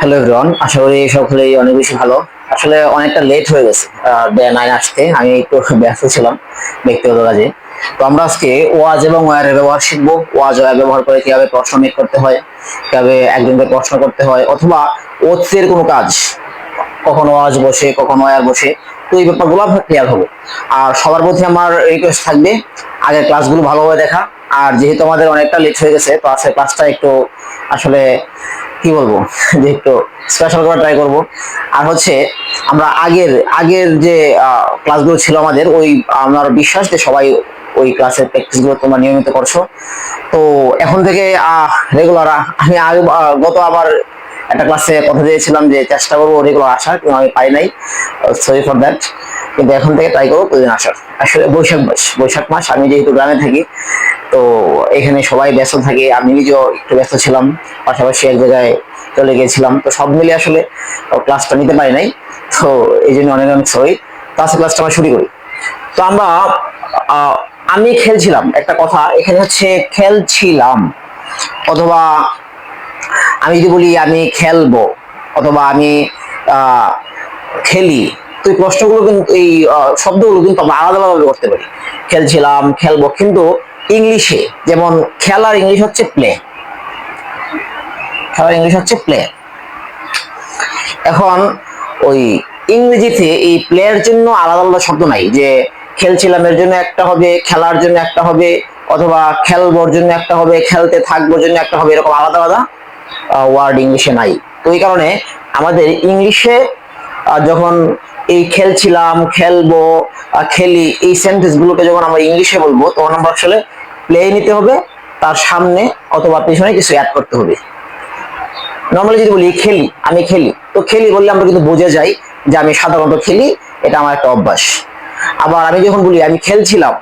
Hello everyone আশা করি সকলেই অনেক বেশি ভালো। আসলে অনেকটা লেট হয়ে গেছে নাইন আসতে। আমি একটু ব্যস্ত ছিলাম ব্যক্তিগত কাজে। তো আমরা আজকে ওয়াজ এবং ওয়ারের ব্যবহার শিখব। ওয়াজ ওয়ার ব্যবহার করে কীভাবে প্রশ্ন মেক করতে হয়, কীভাবে একজনকে প্রশ্ন করতে হয়, অথবা ওৎসের কোনো কাজ। কখনো ওয়াজ বসে, কখনো ওয়ার বসে। তো এই ব্যাপারগুলো ক্লিয়ার হবে। আর সবার প্রতি আমার রিকোয়েস্ট থাকবে, আগের ক্লাসগুলো ভালোভাবে দেখা। আর যেহেতু আমাদের অনেকটা লেট হয়ে গেছে, তো আজকের ক্লাসটা একটু আসলে কি বলব? যে একটু স্পেশাল করে ট্রাই করব। আর হচ্ছে, আমরা আগের আগের যে ক্লাসগুলো ছিল আমাদের, ওই আমার বিশ্বাস যে সবাই ওই ক্লাসের প্র্যাকটিসগুলো তোমরা নিয়মিত করছ। তো এখন থেকে রেগুলার আমি আগে গত আবার একটা ক্লাসে কথা দিয়েছিলাম যে, চেষ্টা করব রেগুলার আসার, কিন্তু আমি পাই নাই সরি ফর দ্যাট কিন্তু এখন থেকে ট্রাই করব প্রতিদিন আসার আসলে বৈশাখ মাস বৈশাখ মাস, আমি যেহেতু গ্রামে থাকি, তো এখানে সবাই ব্যস্ত থাকে, আমি নিজেও একটু ব্যস্ত ছিলাম, পাশাপাশি এক জায়গায় চলে গিয়েছিলাম, তো সব মিলে আসলে ক্লাসটা নিতে পারি নাই, তো এই জন্য অনেক অনেক সরি আজকে ক্লাসটা আমরা শুরু করি। তো আমরা আমি খেলছিলাম, একটা কথা, এখানে হচ্ছে খেলছিলাম, অথবা আমি যদি বলি আমি খেলব, অথবা আমি খেলি তো এই প্রশ্নগুলো কিন্তু এই শব্দগুলো কিন্তু আমরা আলাদা আলাদা করতে পারি। খেলছিলাম, খেলব, কিন্তু ইংলিশে, যেমন খেলার ইংলিশ হচ্ছে প্লে খেলার ইংলিশ হচ্ছে প্লে এখন ওই ইংরেজিতে এই প্লেয়ার জন্য আলাদা আলাদা শব্দ নাই, যে খেলছিলামের জন্য একটা হবে, খেলার জন্য একটা হবে, অথবা খেলবোর জন্য একটা হবে, খেলতে থাকবোর জন্য একটা হবে, এরকম আলাদা আলাদা ওয়ার্ড ইংলিশে নাই। তো এই কারণে আমাদের ইংলিশে যখন এই খেলছিলাম, খেলব খেলি। এই সেন্টেন্স গুলোকে যখন আমরা ইংলিশে বলব, তখন আমরা আসলে প্লে নিতে হবে, তার সামনে অথবা পেছনে কিছু অ্যাড করতে হবে। নর্মালি যদি বলি, খেলি, আমি খেলি। তো খেলি বললে আমরা কিন্তু বোঝা যাই যে আমি সাধারণত খেলি, এটা আমার একটা অভ্যাস। আবার আমি যখন বলি, আমি খেলছিলাম,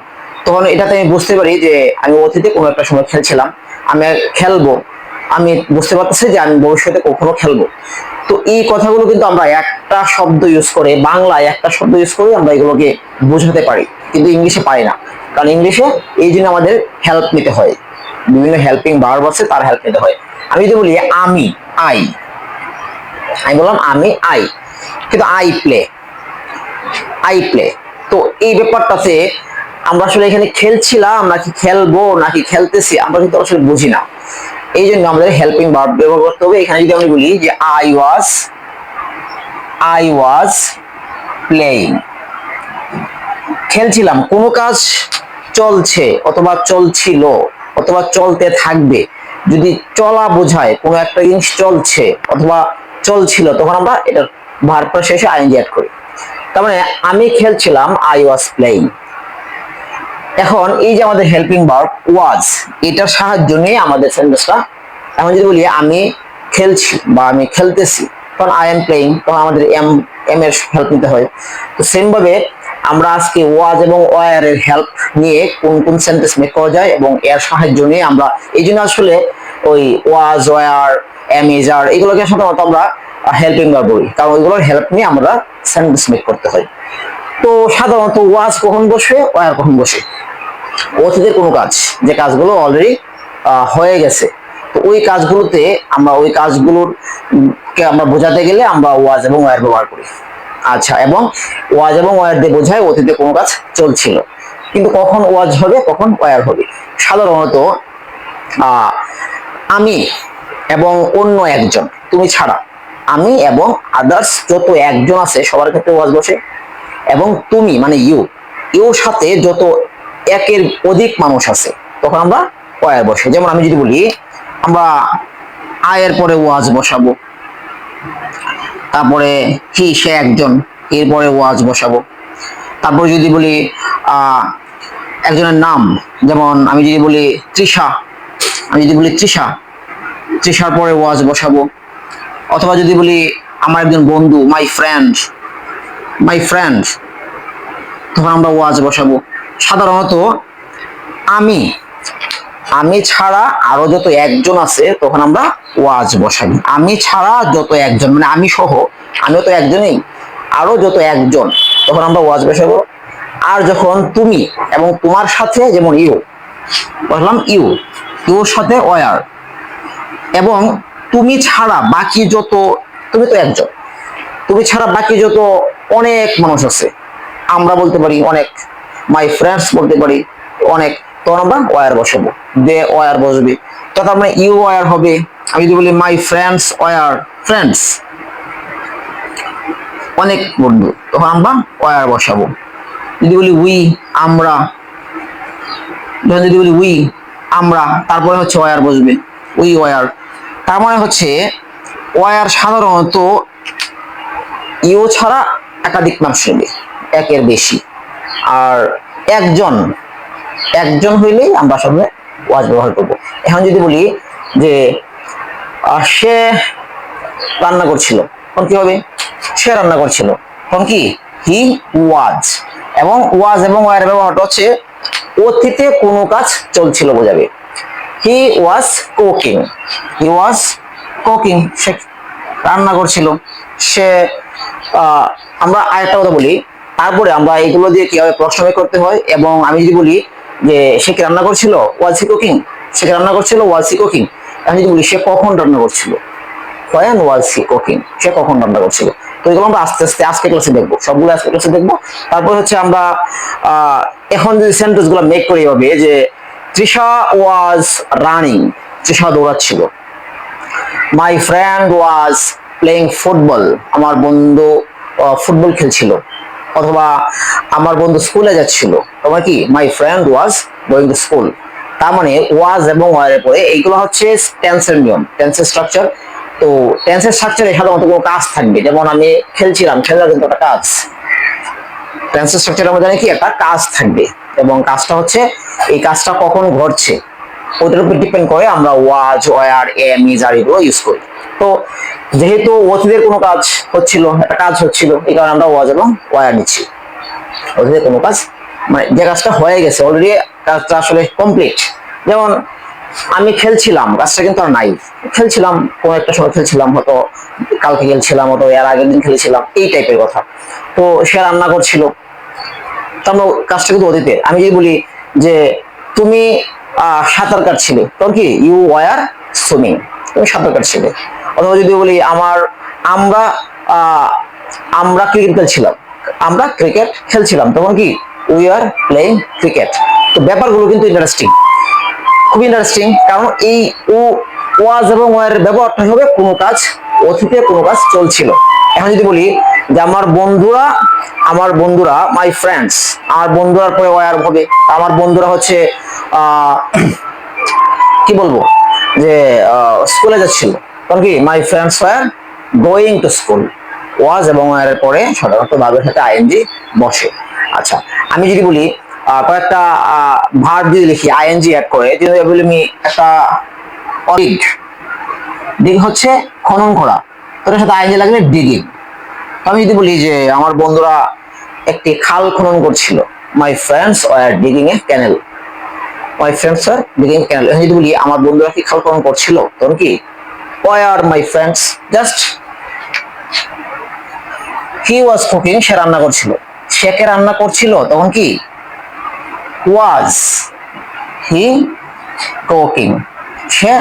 তখন এটাতে আমি বুঝতে পারি যে আমি অতীতে কোনো একটা সময় খেলছিলাম, আমি খেলব। আমি বুঝতে পারতেছি যে আমি ভবিষ্যতে কখনো খেলব। তো এই কথাগুলো কিন্তু আমরা একটা শব্দ ইউজ করে, বাংলায় একটা শব্দ ইউজ করে আমরা এগুলোকে বোঝাতে পারি। কিন্তু ইংলিশে পারি না। কারণ ইংলিশে এই জন্য আমাদের হেল্প নিতে হয়। বিভিন্ন হেল্পিং ভার্ব আছে, তার হেল্প নিতে হয়। আমি যদি বলি, আমি আই আমি বললাম, আমি আই কিন্তু আই প্লে আই প্লে তো এই ব্যাপারটাতে আমরা আসলে এখানে খেলছিলাম, নাকি খেলব, নাকি খেলতেছি, আমরা কিন্তু আসলে বুঝি না। এই জন্য আমাদের হেল্পিং ভার্ব ব্যবহার করতে হবে। এখানে যদি আমি বলি যে I was I was playing খেলছিলাম। কোনো কাজ চলছে অথবা চলছিল অথবা চলতে থাকবে। যদি চলা বোঝায় কোনো একটা জিনিস চলছে অথবা চলছিল, তখন আমরা এটা ভার্বটা শেষে আইএনজি অ্যাড করি। তার মানে আমি খেলছিলাম আই ওয়াজ প্লেইং এখন এই যে আমাদের হেল্পিং ভার্ব ওয়াজ এটার সাহায্য নিয়ে আমাদের সেন্টেন্সটা এখন যদি বলি আমি খেলছি বা আমি খেলতেছি, তখন আই এম প্লেইং তখন আমাদের এম এম এর হেল্প নিতে হয়। তো সেম ভাবে আমরা আজকে ওয়াজ এবং ওয়ার এর হেল্প নিয়ে কোন কোন সেন্টেন্স মেক করা যায় এবং এর সাহায্য নিয়ে আমরা, এই জন্য আসলে ওই ওয়াজ ওয়ার এম ইজার এগুলোকে সাধারণত আমরা হেল্পিং ভার্ব বলি। কারণ ওইগুলোর হেল্প নিয়ে আমরা সেন্টেন্স মেক করতে হয়। তো সাধারণত ওয়াজ কখন বসে ওয়ার কখন বসে? অতীতের কোনো কাজ, যে কাজগুলো অলরেডি হয়ে গেছে। তো ওই কাজগুলোতে আমরা, ওই কাজগুলোর কে আমরা বোঝাতে গেলে আমরা ওয়াজ এবং ওয়ার ব্যবহার করি। আচ্ছা এবং ওয়াজ এবং ওয়ার দিয়ে বোঝায় অতীতে কোনো কাজ চলছিল। কিন্তু কখন ওয়াজ হবে, কখন ওয়ার হবে? সাধারণত আমি এবং অন্য একজন, তুমি ছাড়া, আমি এবং আদার্স যত একজন আছে, সবার ক্ষেত্রে ওয়াজ বসে। এবং তুমি মানে ইউ ইউর সাথে যত একের অধিক মানুষ আছে। তখন আমরা ওয়ার বসে যেমন আমি যদি বলি, আমরা আয়ের পরে ওয়াজ বসাবো, তারপরে কি সে একজন এরপরে ওয়াজ বসাবো। তারপর যদি বলি আহ একজনের নাম, যেমন আমি যদি বলি তৃষা, আমি যদি বলি তৃষা, তৃষার পরে ওয়াজ বসাবো। অথবা যদি বলি আমার একজন বন্ধু মাই ফ্রেন্ড মাই ফ্রেন্ড তখন আমরা ওয়াজ বসাবো। সাধারণত আমি আমি ছাড়া আরও যত একজন আছে, তখন আমরা ওয়াজ বসাই। আমি ছাড়া যত একজন মানে আমি সহ, আমিও তো একজনই, আরও যত একজন, তখন আমরা ওয়াজ বসাবো। আর যখন তুমি এবং তোমার সাথে যেমন ইউ বললাম ইউ, ইউর সাথে ওয়ার, এবং তুমি ছাড়া বাকি যত, তুমি তো একজন, তুমি ছাড়া বাকি যত অনেক মানুষ আছে, আমরা বলতে পারি অনেক। মাই ফ্রেন্ডস বলতে পারি, অনেক তখন আমরা ওয়ার বসাবো। দে ওয়ার বসবে। তো তার মানে ইউ ওয়ার হবে, আমি যদি বলি মাই ফ্রেন্ডস ওয়ার ফ্রেন্ডস অনেক বন্ধু তখন আমরা ওয়ার বসাবো। যদি বলি উই আমরা। যখন যদি বলি উই আমরা, তারপরে হচ্ছে ওয়ার বসবে। উই ওয়ার তার মানে হচ্ছে ওয়ার সাধারণত ইউ ছাড়া একাধিক মানুষ নেবে, একের বেশি। আর একজন একজন হইলেই আমরা আসলে ওয়াজ ব্যবহার করব। এখন যদি বলি যে সে রান্না করছিল, তখন কি হবে? সে রান্না করছিল। তখন কি? হি ওয়াজ। এবং ওয়াজ এবং ওয়ার ব্যবহারটা হচ্ছে অতীতে কোনো কাজ চলছিল বোঝাবে। হি was cooking. He was cooking. সে রান্না করছিল। সে আমরা আরেকটা কথা বলি। তারপরে আমরা এগুলো দিয়ে কীভাবে প্রশ্ন বের করতে হয় এবং আমি যদি বলি যে সে কি রান্না করছিল? ওয়াজ হি কুকিং সে কি রান্না করছিল? ওয়াজ হি কুকিং আমি যদি বলি, সে কখন রান্না করছিল? কয়েন ওয়াজ হি কুকিং সে কখন রান্না করছিল? তো এগুলো আমরা আস্তে আস্তে, আজকে ক্লাসে দেখব। সবগুলো আজকে ক্লাসে দেখব। তারপর হচ্ছে আমরা এখন যদি সেন্টেন্সগুলো মেক করি হবে যে, Trisha was running Trisha দৌড়াচ্ছিল। My friend was playing football আমার বন্ধু ফুটবল খেলছিল। অথবা আমার বন্ধু স্কুলে যাচ্ছিল। তোমার কি? My friend was going to school তার মানে ওয়াজ এবং ওয়ারের পরে এইগুলো হচ্ছে টেন্সের নিয়ম টেন্সের স্ট্রাকচার তো টেন্সের স্ট্রাকচারে সাধারণত কোনো কাজ থাকবে। যেমন আমি খেলছিলাম খেলা কিন্তু একটা কাজ। টেন্সের স্ট্রাকচারের মধ্যে নাকি একটা কাজ থাকবে। এবং কাজটা হচ্ছে এই কাজটা কখন ঘটছে, ওদের উপর ডিপেন্ড করে আমরা was were am is are এগুলো ইউজ করি। তো যেহেতু অতীতের কোনো কাজ হচ্ছিল, একটা কাজ হচ্ছিল, এই কারণে আমরা ওয়াজ এবং ওয়ার নিচ্ছি। অতীতের কোনো কাজ মানে যে কাজটা হয়ে গেছে অলরেডি কাজটা আসলে কমপ্লিট যেমন আমি খেলছিলাম, কাজটা কিন্তু আর নাই। খেলছিলাম, কোনো একটা সময় খেলছিলাম, হয়তো কালকে খেলছিলাম, হয়তো এর আগের দিন খেলেছিলাম, এই টাইপের কথা। তো সে রান্না করছিল। আমরা কাজটা কিন্তু অতীতে। আমি যদি বলি যে তুমি সাঁতার কাটছিলে, তখন কি? ইউ ওয়ার সুইমিং তুমি সাঁতার কাটছিলে। অথবা যদি বলি আমার, আমরা আমরা ক্রিকেট খেলছিলাম। আমরা ক্রিকেট খেলছিলাম। তখন কি? উই আর প্লেইং ক্রিকেট তো ব্যাপারগুলো কিন্তু ইন্টারেস্টিং খুব ইন্টারেস্টিং কারণ এই ও, ওয়াজ এবং ওয়ার ব্যবহারটা হবে কোনো কাজ অতীতে কোনো কাজ চলছিল। এখন যদি বলি যে আমার বন্ধুরা আমার বন্ধুরা মাই ফ্রেন্ডস আমার বন্ধুরার পরে ওয়ার হবে। আমার বন্ধুরা হচ্ছে কি বলব? যে স্কুলে যাচ্ছিল। কারণ কি my friends were going to school was এবং ওয়ার পরে সাধারণত ভাবের সাথে আইএনজি বসে। আচ্ছা আমি যদি বলি কয়েকটা ভার্ব যদি লিখি আইএনজি অ্যাড করে, যদি বলি, আমি একটা ডিগ ডিগ হচ্ছে খনন করা। তোর সাথে আইএনজি লাগলে ডিগিং আমি যদি বলি যে, আমার বন্ধুরা একটি খাল খনন করছিল। My friends were digging a canal my friends are digging canal যদি বলি, আমার বন্ধুরা কি খাল খনন করছিল? তখন কি were my friends just he was cooking সে রান্না করছিল। সে কে রান্না করছিল? তখন কি? ওয়াজ হি কুকিং সে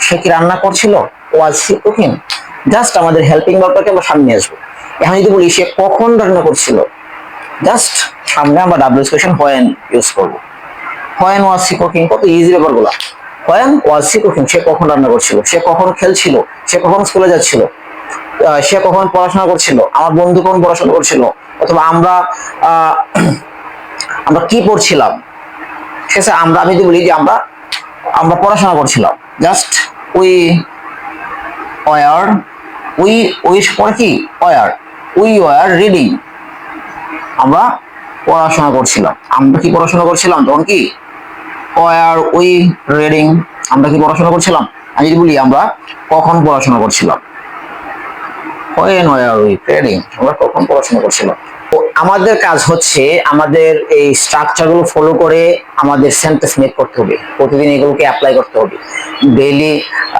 সে কি রান্না করছিল? ওয়াজ হি কুকিং জাস্ট আমাদের হেল্পিং ভার্বটাকে আমরা সামনে আসব। এখন যদি বলি, সে কখন রান্না করছিল? জাস্ট সামনে আমরা ডাব্লিউ কোয়েশন হোয়েন ইউজ করব। হোয়েন ওয়াজ হি কুকিং কত ইজি ব্যাপারগুলো। হোয়েন ওয়াজ হি কুকিং সে কখন রান্না করছিল? সে কখন খেলছিল? সে কখন স্কুলে যাচ্ছিল? সে কখন পড়াশোনা করছিল? আমার বন্ধু কখন পড়াশোনা করছিল? অথবা আমরা আমরা কি পড়ছিলাম? ঠিক আছে, আমরা, আমি যদি বলি যে আমরা আমরা পড়াশোনা করছিলাম। Just we were we we পরে কি? ওয়ার উই ওয়ার রিডিং আমরা পড়াশোনা করছিলাম। আমরা কি পড়াশোনা করছিলাম? তখন কি? ওয়ার উই রিডিং, আমরা কি পড়াশোনা করছিলাম? আমি যদি বলি, আমরা কখন পড়াশোনা করছিলাম? When were we trading আমরা কখন পড়াশোনা করছিলাম? আমাদের কাজ হচ্ছে আমাদের এই স্ট্রাকচারগুলো ফলো করে আমাদের সেন্টেন্স মেক করতে হবে। প্রতিদিন এগুলোকে অ্যাপ্লাই করতে হবে। ডেইলি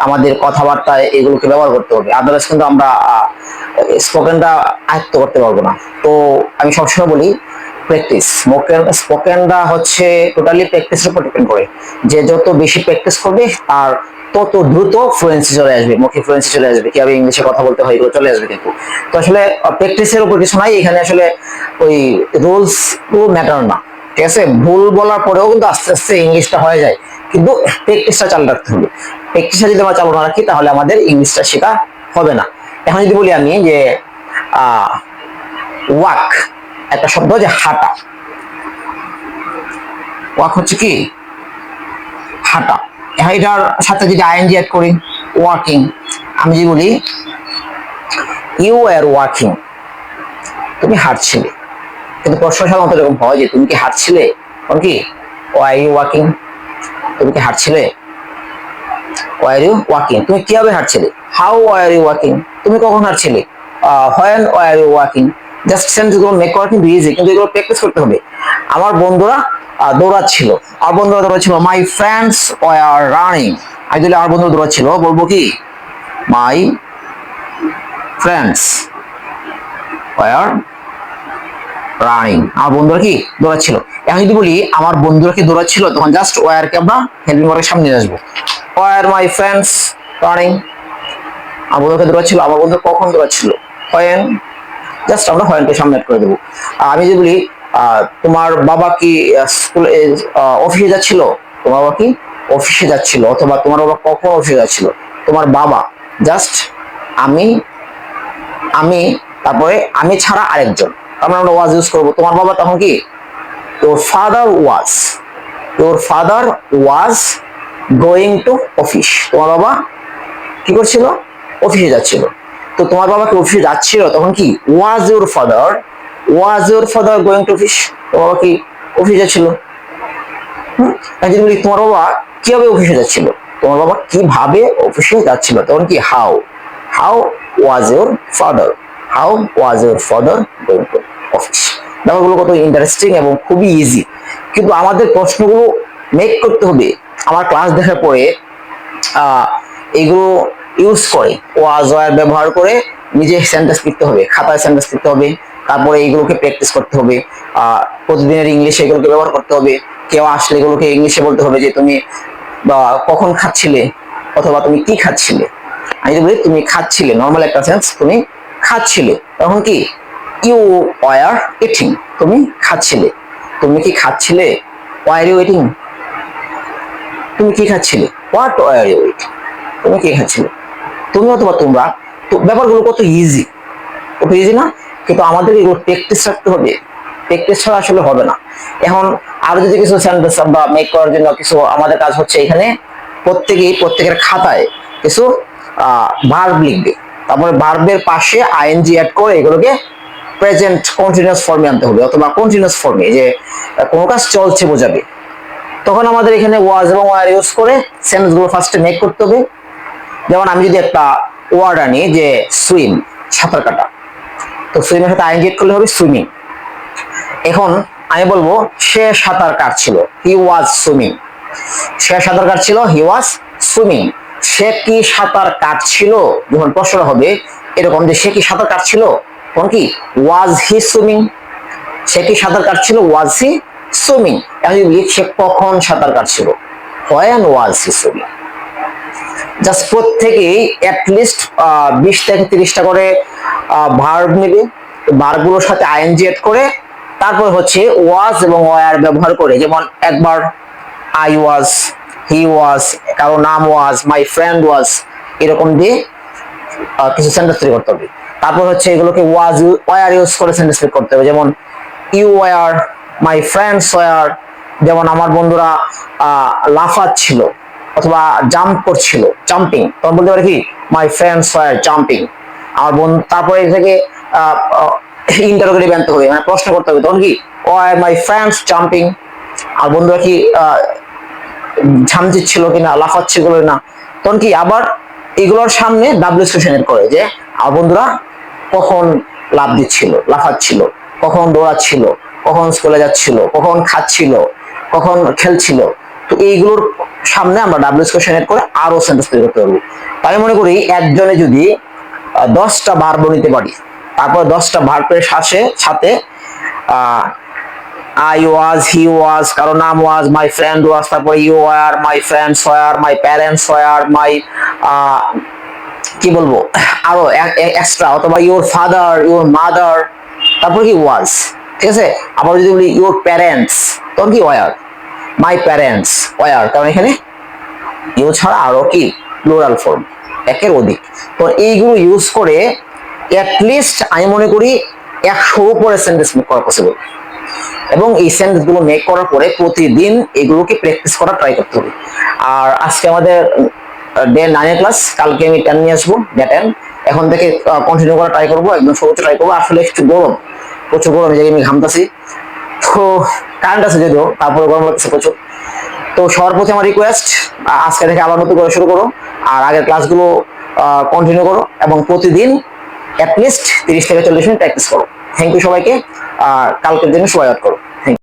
আমাদের কথাবার্তায় এগুলোকে ব্যবহার করতে হবে। আদারওয়াইজ কিন্তু আমরা স্পোকেনটা আয়ত্ত করতে পারব না। তো আমি সবসময় বলি প্র্যাকটিস স্পোকেন স্পোকেনটা হচ্ছে টোটালি প্র্যাকটিসের উপর ডিপেন্ড করে। যে যত বেশি প্র্যাকটিস করবে, তার তত দ্রুত ফ্লুয়েন্সি চলে আসবে, মুখে ফ্লুয়েন্সি চলে আসবে, কীভাবে ইংলিশে কথা বলতে হয় এগুলো চলে আসবে কিন্তু। তো আসলে প্র্যাকটিসের উপর কিছু নাই, এখানে আসলে ওই রুলসগুলো ম্যাটার না, ঠিক আছে? ভুল বলার পরেও কিন্তু আস্তে আস্তে ইংলিশটা হয়ে যায়। কিন্তু প্র্যাকটিসটা চালু রাখতে হবে। প্র্যাকটিসটা যদি আমরা চালু না রাখি, তাহলে আমাদের ইংলিশটা শেখা হবে না। এখন যদি বলি আমি যে ওয়াক একটা শব্দ যে হাঁটা। ওয়াক হচ্ছে কি? হাঁটা। এটার সাথে যদি আইএনজি অ্যাড করি ওয়াকিং আমি যদি বলি ইউ আর ওয়াকিং তুমি হাঁটছিলে। কিন্তু প্রশ্ন সাধারণত এরকম হয় যে, তুমি কি হাঁটছিলে? কোন কি? ওয়াই ইউ ওয়াকিং তুমি কি হাঁটছিলে? ওয়ার ইউ ওয়াকিং তুমি কীভাবে হাঁটছিলে? হাউ ওয়ার ইউ ওয়াকিং তুমি কখন হাঁটছিলে? When were you walking just সেন্টেন্সগুলো make করা কিন্তু ইজি কিন্তু এগুলো প্র্যাকটিস করতে হবে। আমার বন্ধুরা দৌড়াচ্ছিল। আমার বন্ধুরা দৌড়াচ্ছিল মাই ফ্রেন্ডস ওয়ার রানিং আমি যদি আমার বন্ধু দৌড়াচ্ছিল? বলব কি? মাই ফ্রেন্ডস ওয়ার রানিং আমার বন্ধুরা কি? দৌড়াচ্ছিল। এখন যদি বলি, আমার বন্ধুরা কি দৌড়াচ্ছিল? তখন জাস্ট ওয়ার ওয়ারকে আমরা হেল্পিং ওয়ার্কের সামনে আসব। ওয়ার মাই ফ্রেন্ডস রানিং আমার বন্ধুকে দৌড়াচ্ছিল? আমার বন্ধু কখন দৌড়াচ্ছিল? হয়েন জাস্ট আমরা হয়েনকে সামনে করে দেবো। আমি যদি বলি তোমার বাবা কি স্কুলে অফিসে যাচ্ছিল? তোমার বাবা কি অফিসে যাচ্ছিল, অথবা তোমার বাবা কখন অফিসে যাচ্ছিল? তোমার বাবা জাস্ট আমি আমি, তারপরে আমি ছাড়া আরেকজন। আমরা আমরা ওয়াজ ইউজ করব। তোমার বাবা তখন কি? তোর ফাদার ওয়াজ তোর father was going to office তোমার বাবা কি করছিল? অফিসে যাচ্ছিল। তো তোমার বাবা কি অফিসে যাচ্ছিল? তখন কি was your father was your father going to office তোমার বাবা কি অফিসে যাচ্ছিল? হুম? বলি, তোমার বাবা কীভাবে অফিসে যাচ্ছিল? তোমার বাবা কীভাবে অফিসে যাচ্ছিল? তখন কি how how was your father how was your father going to office ব্যাপারগুলো কত ইন্টারেস্টিং এবং খুবই ইজি কিন্তু আমাদের প্রশ্নগুলো মেক করতে হবে। আমার ক্লাস দেখার পরে এগুলো ইউজ করে। ওয়াজ ওয়ার ব্যবহার করে নিজে সেন্টেন্স লিখতে হবে খাতায় সেন্টেন্স লিখতে হবে তারপরে এইগুলোকে প্র্যাকটিস করতে হবে আহ, প্রতিদিনের ইংলিশে এগুলোকে ব্যবহার করতে হবে কেউ আসলে এগুলোকে ইংলিশে বলতে হবে যে তুমি বা কখন খাচ্ছিলে অথবা তুমি কি খাচ্ছিলে। আমি যদি বলি তুমি খাচ্ছিলে নর্মাল একটা সেন্স তুমি খাচ্ছিলে তখন কি? ইউ ওয়ার ইটিং তুমি খাচ্ছিলে। তুমি কি খাচ্ছিলে? ওয়ার ইউ ইটিং তুমি কি খাচ্ছিলে? হোয়াট ওয়ার ইউ ইটিং তুমি কি খাচ্ছিলে? তুমি অথবা তোমরা, তো ব্যাপারগুলো কত ইজি কত ইজি না? কিন্তু আমাদের এগুলো প্র্যাকটিস রাখতে হবে। প্র্যাকটিস ছাড়া আসলে হবে না। এখন আরও যদি কিছু সেন্টেন্স বা মেক করার জন্য কিছু আমাদের কাজ হচ্ছে এখানে, প্রত্যেকেই প্রত্যেকের খাতায় কিছু ভার্ব লিখবে। তারপরে ভার্বের পাশে আইএনজি অ্যাড করে এগুলোকে প্রেজেন্ট কন্টিনিউয়াস ফর্মে আনতে হবে, অথবা কন্টিনিউয়াস ফর্মে যে কোনো কাজ চলছে বোঝাবে। তখন আমাদের এখানে ওয়াজ এবং ওয়ার ইউজ করে সেন্টেন্সগুলো ফার্স্টে মেক করতে হবে। যেমন আমি যদি একটা ওয়ার্ড আনি যে সুইম সাঁতার কাটা, তো সুইমের সাথে আইনজেট করলে হবে সুইমিং এখন আমি বলব, সে সাঁতার কাটছিল হি ওয়াজ সুইমিং সে সাঁতার কাটছিল হি ওয়াজ সুইমিং সে কি সাঁতার কাটছিল? যখন প্রশ্ন হবে, এরকম যে সে কি সাঁতার কাটছিল? তখন কি ওয়াজ হি সুইমিং সে কি সাঁতার কাটছিল? ওয়াজ হি সুইমিং সে কখন সাঁতার কাটছিল? When was he swimming just প্রত্যেকেই অ্যাটলিস্ট বিশ থেকে তিরিশটা করে ভার্ব নেবে। ভার্বগুলোর সাথে আইএনজি এড করে, তারপর হচ্ছে ওয়াজ এবং ওয়ার ব্যবহার করে। যেমন একবার আই ওয়াজ হি ওয়াজ কারও নাম ওয়াজ মাই ফ্রেন্ড ওয়াজ এরকম দিয়ে কিছু সেন্টেন্স তৈরি করতে হবে। তারপর হচ্ছে এগুলোকে ওয়াজ ওয়ার ইউজ করে সেন্টেন্স তৈরি করতে হবে। যেমন you were my friends were যেমন আমার বন্ধুরা লাফাচ্ছিল। অথবা জাম্প করছিল জাম্পিং তখন বলতে পারে কি? মাই ফ্রেন্ডস ওয়ার জাম্পিং আমার বোন তারপরে থেকে ইন্টারোগেটিভ আনতে হবে। মানে প্রশ্ন করতে হবে তখন কি? ওয়ার মাই ফ্রেন্ডস জাম্পিং আর বন্ধুরা কি আহ, ঝাম দিচ্ছিল কিনা লাফাচ্ছিল না তখন কি আবার এগুলোর সামনে ডাব্লিউ সেশনের করে যে আমার বন্ধুরা কখন লাভ দিচ্ছিল লাফাচ্ছিল কখন দৌড়াচ্ছিল কখন স্কুলে যাচ্ছিল কখন খাচ্ছিল কখন খেলছিল? তো এইগুলোর সামনে আমরা ডাব্লিউ সেশনের করে আরও সেন্টেন্স তৈরি করতে পারব। আমি মনে করি একজনে যদি দশটা ভার্ব নিতে পারি, তারপর দশটা ভার্বের সাথে সাথে আই ওয়াজ হি ওয়াজ কারও নাম ওয়াজ মাই ফ্রেন্ড ওয়াজ তারপরে you are my friends were my parents were my কি বলব, আরও এক্সট্রা অথবা ইউর ফাদার ইউর মাদার তারপর কি ওয়াজ ঠিক আছে? আবার যদি বলি ইউর প্যারেন্টস তখন কি ওয়ার মাই প্যারেন্টস ওয়ার কারণ এখানে ইউ ছাড়া আরও কি? প্লুরাল ফর্ম একের অধিক। তো এইগুলো ইউজ করে লিস্ট আমি মনে করি একশো উপরে সেন্টেন্স মেক করা পসিবল এবং এই সেন্টেন্সগুলো মেক করার পরে প্রতিদিন এগুলোকে প্র্যাকটিস করা ট্রাই করতে হবে। আর আজকে আমাদের ডে নাইনের ক্লাস কালকে আমি টেন নিয়ে আসব ডে টেন এখন থেকে কন্টিনিউ করা ট্রাই করব, একদম সর্বোচ্চ ট্রাই করব। আসলে একটু গরম, প্রচুর গরম, এই জায়গায় আমি ঘামতাছি। তো কারেন্ট আছে যদিও, তারপরে গরম লাগছে প্রচুর। তো সবার প্রতি আমার রিকোয়েস্ট আজকে থেকে আবার নতুন করে শুরু করো, আর আগের ক্লাসগুলো কন্টিনিউ করো, এবং প্রতিদিন অ্যাটলিস্ট তিরিশ থেকে চল্লিশ মিনিট প্র্যাকটিস করো। থ্যাংক ইউ সবাইকে, আর কালকের জন্য সবাই করো।